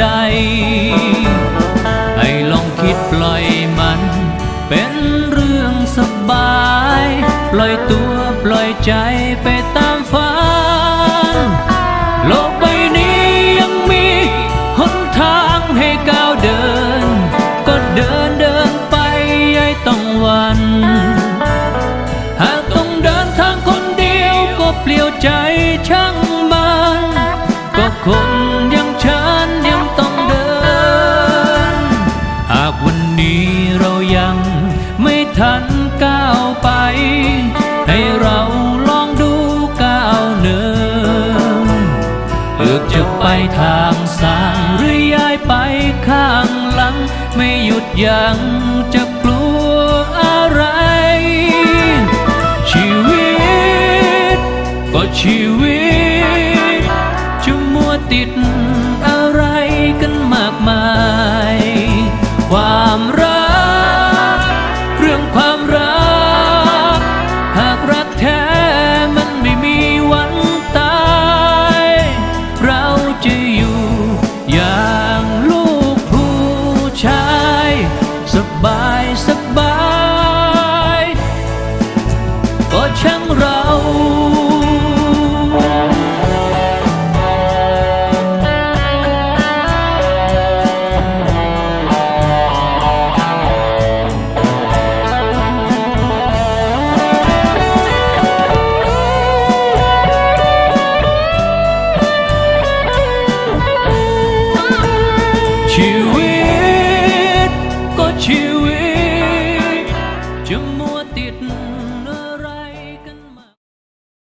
ใด ให้ลองคิดปล่อยมัน เป็นเรื่องสบาย ปล่อยตัวปล่อยใจไปตามฝันโลกใบนี้ยังมีหนทางให้ก้าวเดิน ก็เดินเดินไปย้ายต้องวันหากต้องเดินทางคนเดียวก็เปลี่ยวใจช่างมันก็คน นี้เรายังไม่ทันก้าวไป ให้เราลองดูก้าวเนินเลือกจะไปทางซ้ายหรือย้ายไปข้างหลัง ไม่หยุดยั้งจะกลัวอะไร ชีวิต ก็ชีวิตจะมัวติด เ chịu ý chứng muốn